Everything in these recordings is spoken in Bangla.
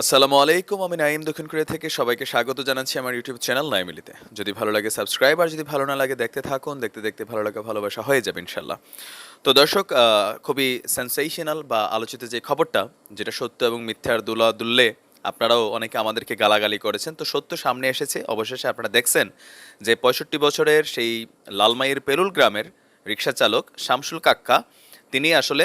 আসসালামু আলাইকুম, আমি নাইম দক্ষিণ কোরিয়া থেকে সবাইকে স্বাগত জানাচ্ছি আমার ইউটিউব চ্যানেল নাইমিলিতে যদি ভালো লাগে সাবস্ক্রাইব, আর যদি ভালো না লাগে দেখতে থাকুন, দেখতে দেখতে ভালো লাগা ভালোবাসা হয়ে যাবে ইনশাল্লাহ তো দর্শক খুবই সেন্সেশনাল বা আলোচিত যে খবরটা, যেটা সত্য এবং মিথ্যার দুলা দুল্লে আপনারাও অনেকে আমাদেরকে গালাগালি করেছেন, তো সত্য সামনে এসেছে। অবশেষে আপনারা দেখছেন যে পঁয়ষট্টি বছরের সেই লালমাইয়ের পেরুল গ্রামের রিক্সা চালক শামসুল কাক্কা, তিনি আসলে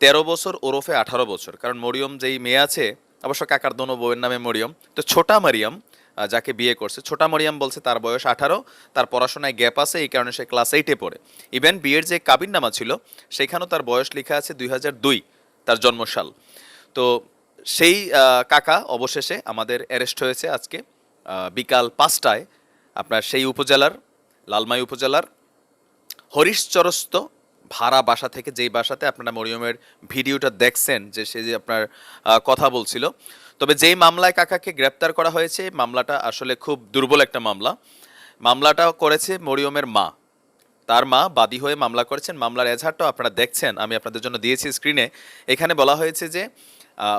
তেরো বছর ওরফে আঠারো বছর, কারণ মরিয়ম যেই মেয়ে আছে অবশ্য কাকার দোনো বউয়ের নামে মরিয়ম। তো ছোটা মারিয়াম যাকে বিয়ে করছে, ছোটা মরিয়াম বলছে তার বয়স আঠারো, তার পড়াশোনায় গ্যাপ আছে, এই কারণে সে ক্লাস এইটে পড়ে। ইভেন বিয়ের যে কাবিননামা ছিল, সেখানেও তার বয়স লেখা আছে দুই দুই, তার জন্মসাল। তো সেই কাকা অবশেষে আমাদের অ্যারেস্ট হয়েছে আজকে বিকাল পাঁচটায়। আপনার সেই উপজেলার, লালমাই উপজেলার হরিশচরস্ত ভাড়া বাসা থেকে যেই বাসাতে আপনারা মরিয়মের ভিডিওটা দেখছেন, যে সে যে আপনার কথা বলছিল। তবে যেই মামলায় কাকাকে গ্রেপ্তার করা হয়েছে মামলাটা আসলে খুব দুর্বল একটা মামলা। মামলাটা করেছে মরিয়মের মা। তার মা বাদী হয়ে মামলা করেছেন। মামলার এজাহারটাও আপনারা দেখছেন, আমি আপনাদের জন্য দিয়েছি স্ক্রিনে। এখানে বলা হয়েছে যে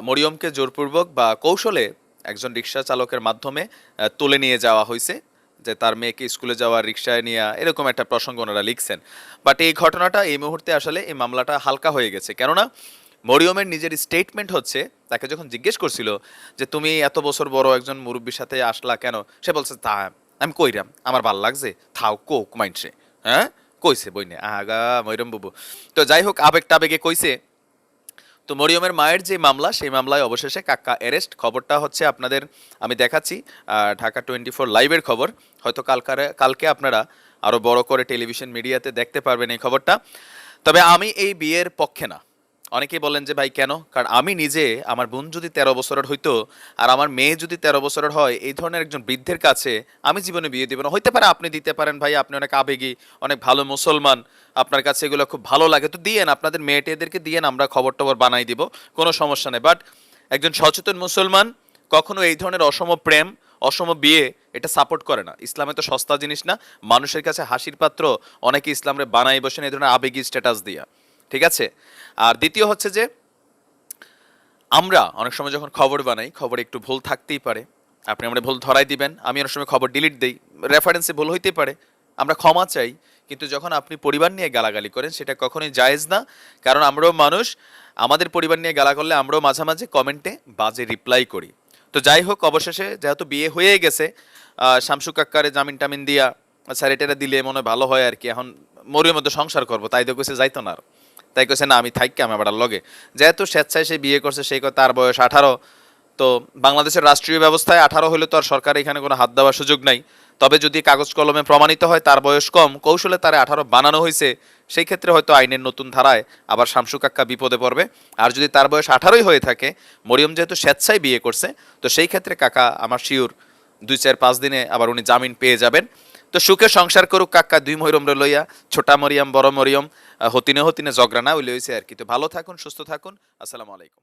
মরিয়মকে জোরপূর্বক বা কৌশলে একজন রিক্সা চালকের মাধ্যমে তুলে নিয়ে যাওয়া হয়েছে। যে তার মেয়েকে স্কুলে যাওয়া রিক্সায় নিয়ে, এরকম একটা প্রসঙ্গ ওনারা লিখছেন। বাট এই ঘটনাটা এই মুহূর্তে আসলে এই মামলাটা হালকা হয়ে গেছে। কেননা মরিয়মের নিজের স্টেটমেন্ট হচ্ছে, তাকে যখন জিজ্ঞেস করছিল যে, তুমি এত বছর বড় একজন মুরব্বীর সাথে আসলা কেন? সে বলছে, তা, আমি কইরাম, আমার ভালো লাগছে, থাও কোক মাইন্ডসে হ্যাঁ? কইছে বইনে আগা ময়রম বাবু। তো যাই হোক আবেগ টাবেগে কইছে তো মরিয়মের মায়ের যে মামলা, সেই মামলায় অবশেষে কাক্কা অ্যারেস্ট। খবরটা হচ্ছে আপনাদের, আমি দেখাচ্ছি ঢাকা টোয়েন্টি ফোর লাইভের খবর। হয়তো কালকারে, কালকে আপনারা আরও বড় করে টেলিভিশন মিডিয়াতে দেখতে পারবেন এই খবরটা। তবে আমি এই বিয়ের পক্ষে না। অনেকেই বলেন যে, ভাই, কেন? কারণ আমি নিজে, আমার বোন যদি তেরো বছরের হইতো আর আমার মেয়ে যদি তেরো বছরের হয়, এই ধরনের একজন বৃদ্ধের কাছে আমি জীবনে বিয়ে দিব না। হইতে পারে আপনি দিতে পারেন, ভাই, আপনি অনেক আবেগী, অনেক ভালো মুসলমান, আপনার কাছে এগুলো খুব ভালো লাগে। তো দিয়েন, আপনাদের মেয়েটেদেরকে দিয়েন, আমরা খবর টবর বানাই দিব, কোনো সমস্যা নেই। বাট একজন সচেতন মুসলমান কখনো এই ধরনের অসম প্রেম, অসম বিয়ে এটা সাপোর্ট করে না। ইসলামে তো সস্তা জিনিস না। মানুষের কাছে হাসির পাত্র, অনেকে ইসলামরে বানাই বসেন এই ধরনের আবেগী স্ট্যাটাস দিয়া। ঠিক আছে? আর দ্বিতীয় হচ্ছে যে, আমরা অনেক সময় যখন খবর বানাই, খবরে একটু ভুল থাকতেই পারে। আপনি আমরা ভুল ধরাই দিবেন, আমি অনেক সময় খবর ডিলিট দেই। রেফারেন্সে ভুল হইতে পারে। আমরা ক্ষমা চাই, কিন্তু যখন আপনি পরিবার নিয়ে গালাগালি করেন, সেটা কখনোই জায়েজ না। কারণ আমরাও মানুষ, আমাদের পরিবার নিয়ে গালা করলে আমরাও মাঝে মাঝে কমেন্টে বাজে রিপ্লাই করি। তো যাই হোক, অবশেষে যেহেতু বিয়ে হয়ে গেছে শামসু কাক্কারে জামিন টামিন দিয়া স্যারেটেরা দিলে মনে ভালো হয় আর কি। এখন মরির মধ্যে সংসার করব, তাই তো কইছে যাইতো না আর। তাই কইছে, না, আমি থাকি আমি আবার লগে। যেহেতু স্বেচ্ছায় সে বিয়ে করছে সেই কথা তার বয়স আঠারো। তো বাংলাদেশের রাষ্ট্রীয় ব্যবস্থায় আঠারো হলে তো আর সরকার এখানে কোনো হাত দেওয়ার সুযোগ নাই। তবে যদি কাগজ কলমে প্রমাণিত হয়, তার বয়স কম, কৌশলে তার আঠারো বানানো হয়েছে সেই ক্ষেত্রে হয়তো আইনের নতুন ধারায় আবার শামসু কাক্কা বিপদে পড়বে। আর যদি তার বয়স আঠারোই হয়ে থাকে, মরিয়ম যেহেতু স্বেচ্ছায় বিয়ে করছে, তো সেই ক্ষেত্রে কাকা, আমার শিওর দুই চার পাঁচ দিনে আবার উনি জামিন পেয়ে যাবেন। তো সুখে সংসার করুক কাকা, দুই মরিয়মরে লইয়া, ছোটা মরিয়াম, বড় মরিয়ম হতিনে হতিনে জগরা না ওই লইছে আর কি। তো ভালো থাকুন, সুস্থ থাকুন, আসসালামু আলাইকুম।